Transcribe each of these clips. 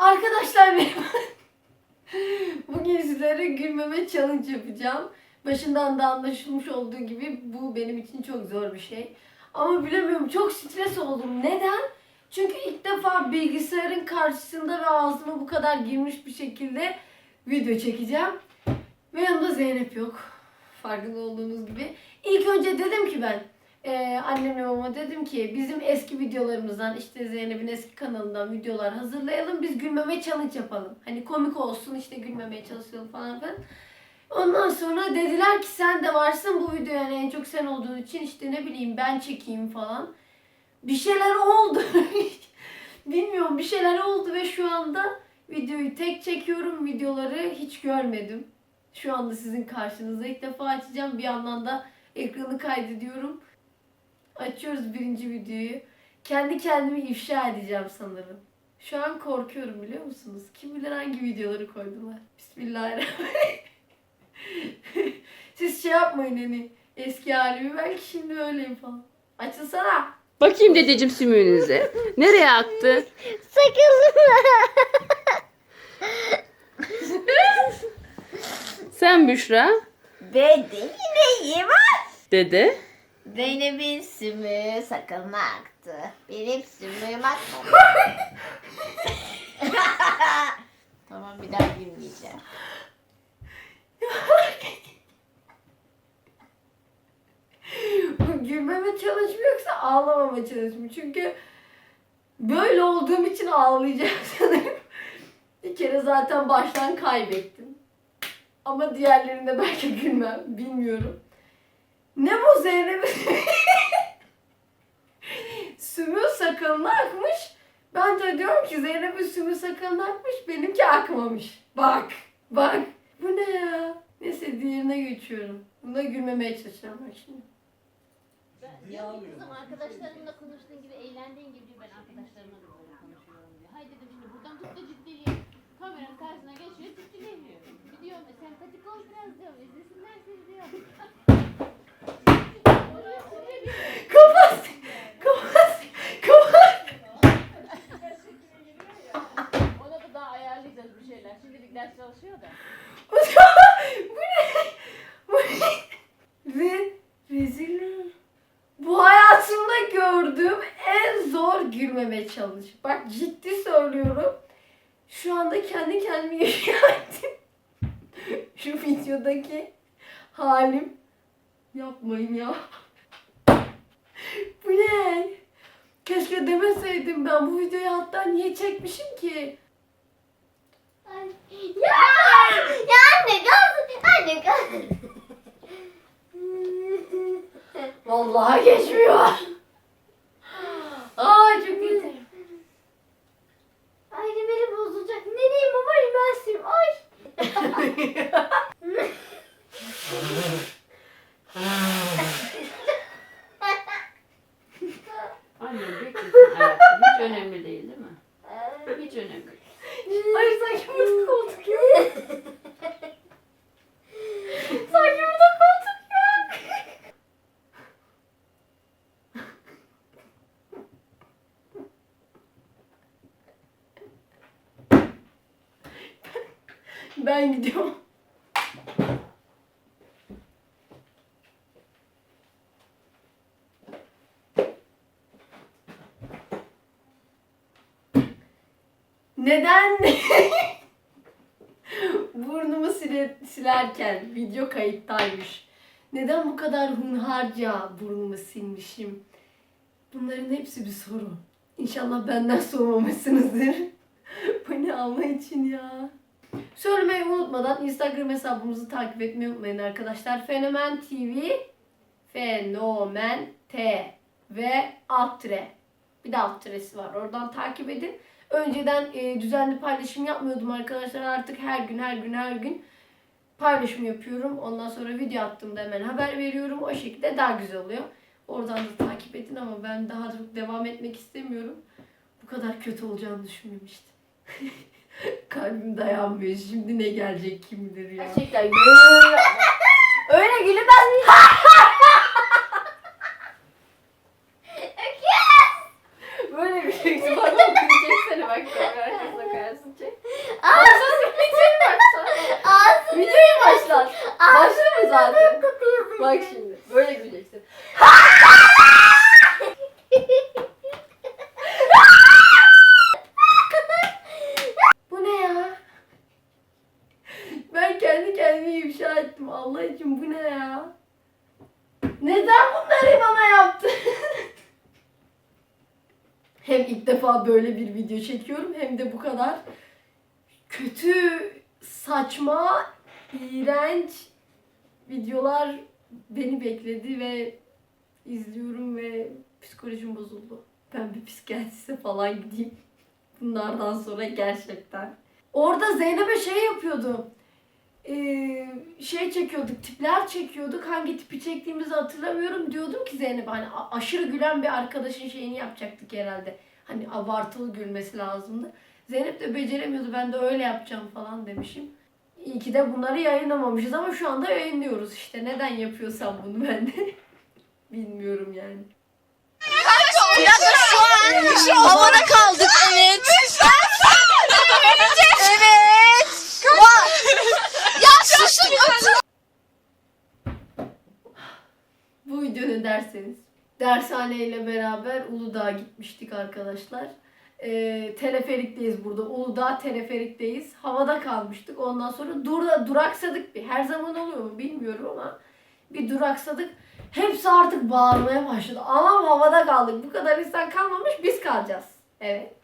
Arkadaşlar benim bugün sizlere gülmeme challenge yapacağım. Başından da anlaşılmış olduğu gibi bu benim için çok zor bir şey. Ama bilemiyorum çok stres oldum. Neden? Çünkü ilk defa bilgisayarın karşısında ve ağzıma bu kadar girmiş bir şekilde video çekeceğim. Ve yanımda Zeynep yok. Farkında olduğunuz gibi. İlk önce dedim ki ben e, annemle babama dedim ki bizim eski videolarımızdan işte Zeynep'in eski kanalından videolar hazırlayalım. Biz gülmeme challenge yapalım. Hani komik olsun işte gülmemeye çalışalım falan filan. Ondan sonra dediler ki sen de varsın bu video yani en çok sen olduğun için işte ne bileyim ben çekeyim falan. Bir şeyler oldu. Bilmiyorum bir şeyler oldu ve şu anda videoyu tek çekiyorum. Videoları hiç görmedim. Şu anda sizin karşınızda ilk defa açacağım. Bir yandan da ekranı kaydediyorum. Açıyoruz birinci videoyu. Kendi kendimi ifşa edeceğim sanırım. Şu an korkuyorum biliyor musunuz? Kim bilir hangi videoları koydular. Bismillahirrahmanirrahim. Siz şey yapmayın hani eski halimi belki şimdi öyleyim falan. Açılsana. Bakayım dedeciğim sümüğünüze. Nereye aktı? Sen Büşra. Ve de yine iyi var. Dede. Zeynep'in sümüğü sakalına aktı. Benim sümüğüm akmadı. tamam bir daha gülmeyeceğim. Gülmeme mi yoksa ağlamama mi? Çünkü böyle olduğum için ağlayacağım sanırım. Bir kere zaten baştan kaybettim. Ama diğerlerinde belki gülmem. Bilmiyorum. Ne bu Zeynep? sümü sakalına akmış. Ben de diyorum ki Zeynep'in sümü sakalına akmış. Benimki akmamış. Bak. Bak. Bu ne ya? Neyse diğerine geçiyorum. Buna gülmemeye çalışacağım ben şimdi. Kızım arkadaşlarınla konuştuğun gibi, eğlendiğin gibi ben arkadaşlarımla da böyle konuşuyorum diyor. Hayır dedim şimdi buradan tut da ciddiliği. Kameranın karşısına geçiyor, ciddilemiyor. Gidiyor mesela sempatik ol biraz diyor, izlesinler siz diyor. Kapat! Kapat! Kapat! Ona da daha ayarlayacağız bir şeyler. Şimdilik ders çalışıyor da. Bu ne? Bu ne? Ve rezil. Bu hayatımda gördüğüm en zor gülmeme challenge. Bak ciddi söylüyorum. Şu anda kendi kendimi yaşattım. Şu videodaki halim. Yapmayın ya. Bu ne? Keşke demeseydim ben bu videoyu hatta niye çekmişim ki? Ya, ya anne kalsın. Anne kalsın. Vallahi geçmiyor. Ay çok kötü. Ay beni bozulacak. Ne diyeyim baba ben sürüm. Ay. Anne beklesin hayatım. Hiç önemli değil değil mi? Hiç önemli değil. Ay sanki burada koltuk yok. sanki burada koltuk yok. Ben gidiyorum. Neden burnumu sile- silerken video kayıttaymış? Neden bu kadar hunharca burnumu silmişim? Bunların hepsi bir soru. İnşallah benden soğumamışsınızdır. bu ne Allah için ya. Söylemeyi unutmadan Instagram hesabımızı takip etmeyi unutmayın arkadaşlar. Fenomen TV Fenomen T ve alt tire. Bir de alt tiresi var. Oradan takip edin. Önceden e, düzenli paylaşım yapmıyordum arkadaşlar. Artık her gün her gün her gün paylaşım yapıyorum. Ondan sonra video attığımda hemen haber veriyorum. O şekilde daha güzel oluyor. Oradan da takip edin ama ben daha çok devam etmek istemiyorum. Bu kadar kötü olacağını düşünmemiştim. Kalbim dayanmıyor. Şimdi ne gelecek kim bilir ya. Gerçekten Öyle gülmez mi? alacaktım. Allah için bu ne ya? Neden bunları bana yaptın? hem ilk defa böyle bir video çekiyorum hem de bu kadar kötü, saçma, iğrenç videolar beni bekledi ve izliyorum ve psikolojim bozuldu. Ben bir psikiyatriste falan gideyim. Bunlardan sonra gerçekten. Orada Zeynep'e şey yapıyordu. Ee, şey çekiyorduk, tipler çekiyorduk. Hangi tipi çektiğimizi hatırlamıyorum. Diyordum ki Zeynep'e hani aşırı gülen bir arkadaşın şeyini yapacaktık herhalde. Hani abartılı gülmesi lazımdı. Zeynep de beceremiyordu. Ben de öyle yapacağım falan demişim. İyi ki de bunları yayınlamamışız ama şu anda yayınlıyoruz işte. Neden yapıyorsam bunu ben de bilmiyorum yani. Havada kaldık evet. evet. Vay. Ya susun. Bu video ne derseniz. Dershaneyle beraber Uludağ'a gitmiştik arkadaşlar. Ee, teleferikteyiz burada. Uludağ teleferikteyiz. Havada kalmıştık. Ondan sonra dur duraksadık bir. Her zaman oluyor mu bilmiyorum ama bir duraksadık. Hepsi artık bağırmaya başladı. Anam havada kaldık. Bu kadar insan kalmamış biz kalacağız. Evet.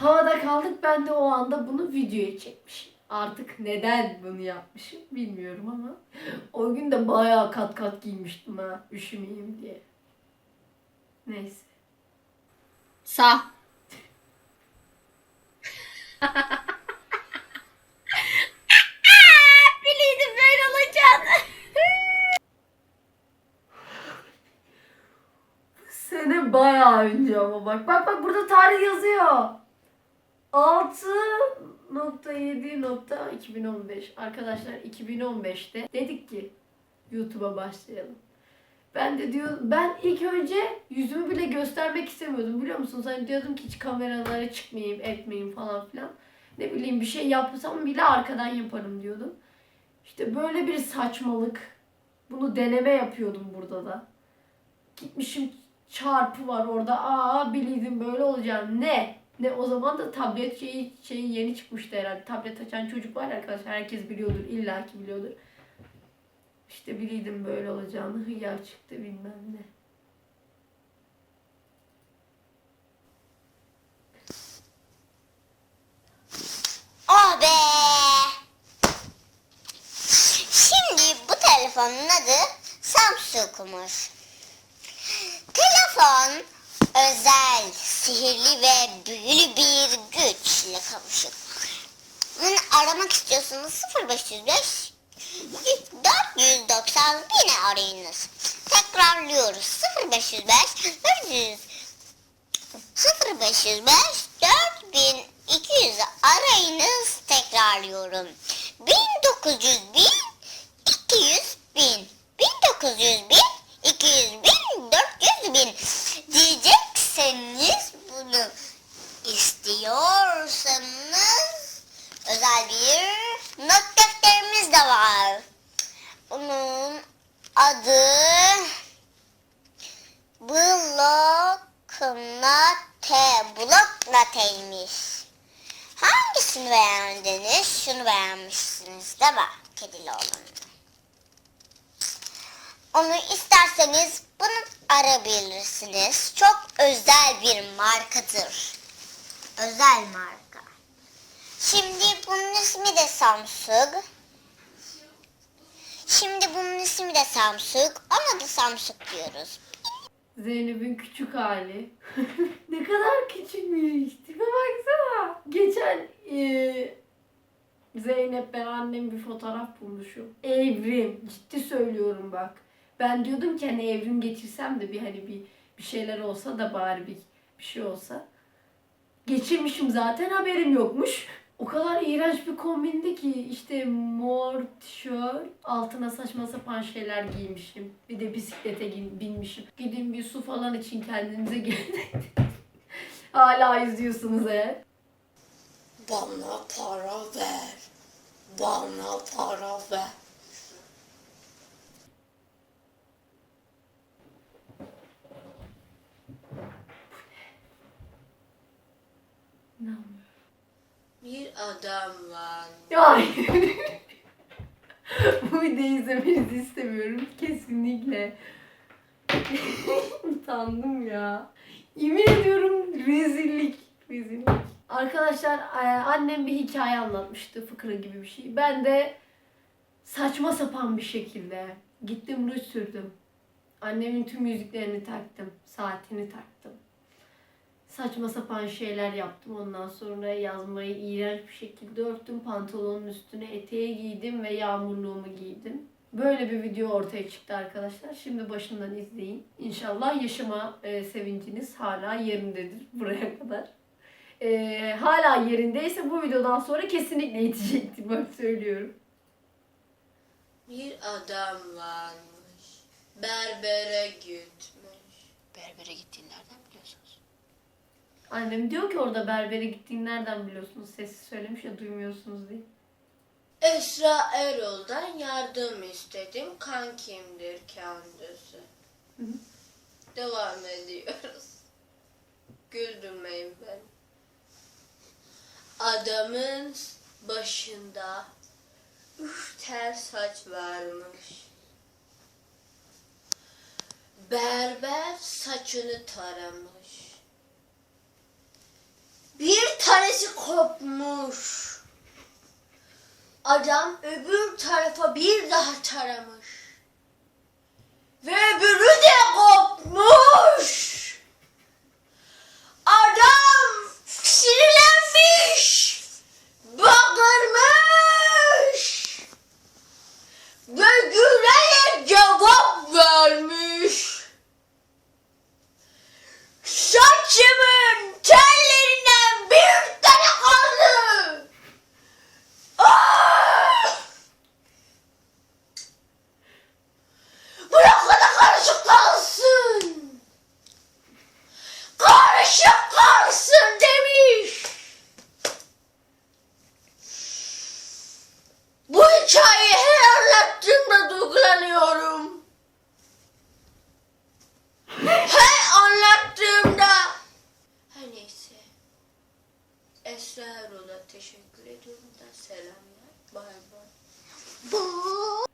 Havada kaldık. Ben de o anda bunu videoya çekmişim. Artık neden bunu yapmışım bilmiyorum ama o gün de bayağı kat kat giymiştim ha üşümeyeyim diye. Neyse. Sağ. Biliydim böyle olacağını. Sene bayağı önce ama bak. Bak bak burada tarih yazıyor. 6.7.2015 Arkadaşlar 2015'te dedik ki YouTube'a başlayalım. Ben de diyor ben ilk önce yüzümü bile göstermek istemiyordum biliyor musunuz? Hani diyordum ki hiç kameralara çıkmayayım, etmeyeyim falan filan. Ne bileyim bir şey yapsam bile arkadan yaparım diyordum. İşte böyle bir saçmalık. Bunu deneme yapıyordum burada da. Gitmişim çarpı var orada. Aa biliydim böyle olacağını. Ne? Ne o zaman da tablet şeyi, şeyi yeni çıkmıştı herhalde. Tablet açan çocuk var arkadaşlar. Herkes biliyordur. illaki biliyordur. İşte biliydim böyle olacağını. Hıyar çıktı bilmem ne. Oh be! Şimdi bu telefonun adı Samsung'muş. Telefon özel, sihirli ve büyülü bir güçle kavuşur. Bunu aramak istiyorsanız 0505 490 yine arayınız. Tekrarlıyoruz. 0505 400 0505 4200 arayınız tekrarlıyorum. 1900 bin 200 bin 1900 bin 200 bin 400 bin diyecekseniz bunu istiyorsanız özel bir not defterimiz de var. Bunun adı Bloknate, Bloknate'ymiş. Hangisini beğendiniz? Şunu beğenmişsiniz Kedili olanı. Onu isterseniz bunu arabilirsiniz. Çok özel bir markadır. Özel marka. Şimdi bunun ismi de Samsung. Şimdi bunun ismi de Samsung. Ona da Samsung diyoruz. Zeynep'in küçük hali. ne kadar küçükmüş. Tipe baksana. Geçen eee, Zeynep ben annem bir fotoğraf bulmuşum. Evrim. Ciddi söylüyorum bak. Ben diyordum ki hani evrim geçirsem de bir hani bir bir şeyler olsa da bari bir, bir şey olsa. Geçirmişim zaten haberim yokmuş. O kadar iğrenç bir kombindi ki işte mor tişört altına saçma sapan şeyler giymişim. Bir de bisiklete binmişim. Gidin bir su falan için kendinize gelin. Hala izliyorsunuz eğer. Bana para ver. Bana para ver. Bir adam var. Ya Bu videoyu izlemenizi istemiyorum. Kesinlikle. Utandım ya. Yemin ediyorum rezillik. Arkadaşlar e, annem bir hikaye anlatmıştı. Fıkra gibi bir şey. Ben de saçma sapan bir şekilde gittim ruj sürdüm. Annemin tüm yüzüklerini taktım. Saatini taktım. Saçma sapan şeyler yaptım. Ondan sonra yazmayı iğrenç bir şekilde örttüm. Pantolonun üstüne eteği giydim ve yağmurluğumu giydim. Böyle bir video ortaya çıktı arkadaşlar. Şimdi başından izleyin. İnşallah yaşama e, sevinciniz hala yerindedir buraya kadar. E, hala yerindeyse bu videodan sonra kesinlikle yetecektir. Bak söylüyorum. Bir adam varmış. Berbere gitmiş. Berbere gittiğini nereden biliyorsunuz? Annem diyor ki orada berbere gittiğini nereden biliyorsunuz? Sessiz söylemiş ya duymuyorsunuz diye. Esra Erol'dan yardım istedim. Kankimdir kendisi. Hı hı. Devam ediyoruz. Güldürmeyin beni. Adamın başında üç tel saç varmış. Berber saçını taramış. Bir tanesi kopmuş. Adam öbür tarafa bir daha taramış. Ve öbürü de kopmuş. Adam sinirlenmiş. Bağırmış. Ve gülerek cevap vermiş. Saçımın tellerinden bir tane kaldı. Ah! Bırak da karışık kalsın. Karışık kalsın demiş. Bu hikayeyi her anlattığımda duygulanıyorum. Her anlattığımda. Her neyse. Esra Erol'a teşekkür ediyorum da selamlar. Bay bay. Bye.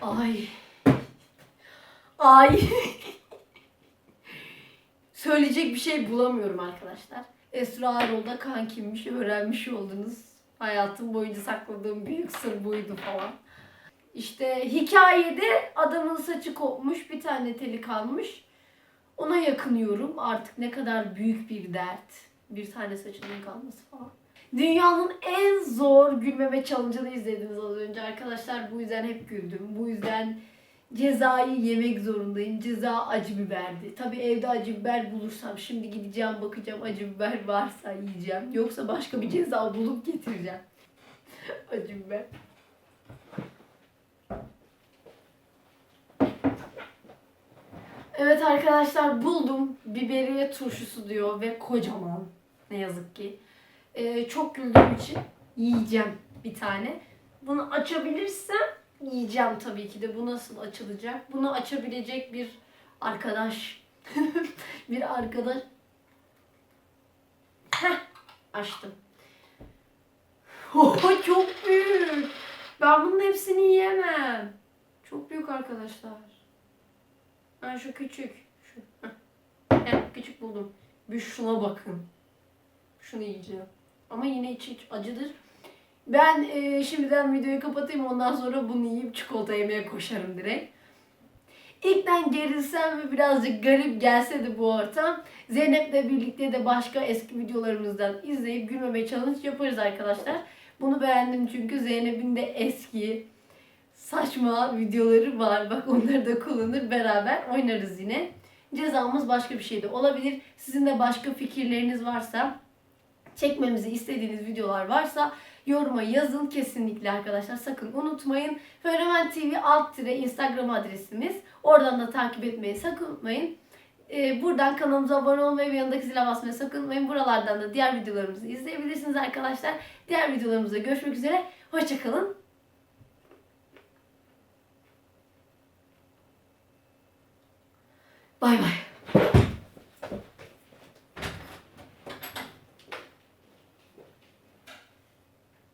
Ay. Ay. Söyleyecek bir şey bulamıyorum arkadaşlar. Esra Erol'da kankimmiş öğrenmiş oldunuz. Hayatım boyunca sakladığım büyük sır buydu falan. İşte hikayede adamın saçı kopmuş bir tane teli kalmış. Ona yakınıyorum artık ne kadar büyük bir dert. Bir tane saçının kalması falan. Dünyanın en zor gülmeme challenge'ını izlediniz az önce arkadaşlar. Bu yüzden hep güldüm. Bu yüzden cezayı yemek zorundayım. Ceza acı biberdi. Tabi evde acı biber bulursam şimdi gideceğim bakacağım acı biber varsa yiyeceğim. Yoksa başka bir ceza bulup getireceğim. acı biber. Evet arkadaşlar buldum. Biberiye turşusu diyor ve kocaman. Ne yazık ki. Ee, çok güldüğüm için yiyeceğim bir tane. Bunu açabilirsem yiyeceğim tabii ki de. Bu nasıl açılacak? Bunu açabilecek bir arkadaş. bir arkadaş. Heh, açtım. Oh, çok büyük. Ben bunun hepsini yiyemem. Çok büyük arkadaşlar. Ha şu küçük. Şu. Heh, küçük buldum. Bir şuna bakın. Şunu yiyeceğim. Ama yine içi acıdır. Ben e, şimdiden videoyu kapatayım ondan sonra bunu yiyip çikolata yemeye koşarım direkt. İlkten gerilsem ve birazcık garip gelse de bu ortam Zeynep'le birlikte de başka eski videolarımızdan izleyip gülmeme challenge yaparız arkadaşlar. Bunu beğendim çünkü Zeynep'in de eski saçma videoları var. Bak onları da kullanır beraber oynarız yine. Cezamız başka bir şey de olabilir. Sizin de başka fikirleriniz varsa çekmemizi istediğiniz videolar varsa yoruma yazın kesinlikle arkadaşlar. Sakın unutmayın. Fenomen TV alt tire Instagram adresimiz. Oradan da takip etmeyi sakın unutmayın. Ee, buradan kanalımıza abone olmayı ve yanındaki zile basmayı sakın unutmayın. Buralardan da diğer videolarımızı izleyebilirsiniz arkadaşlar. Diğer videolarımızda görüşmek üzere. Hoşçakalın. Bay bay.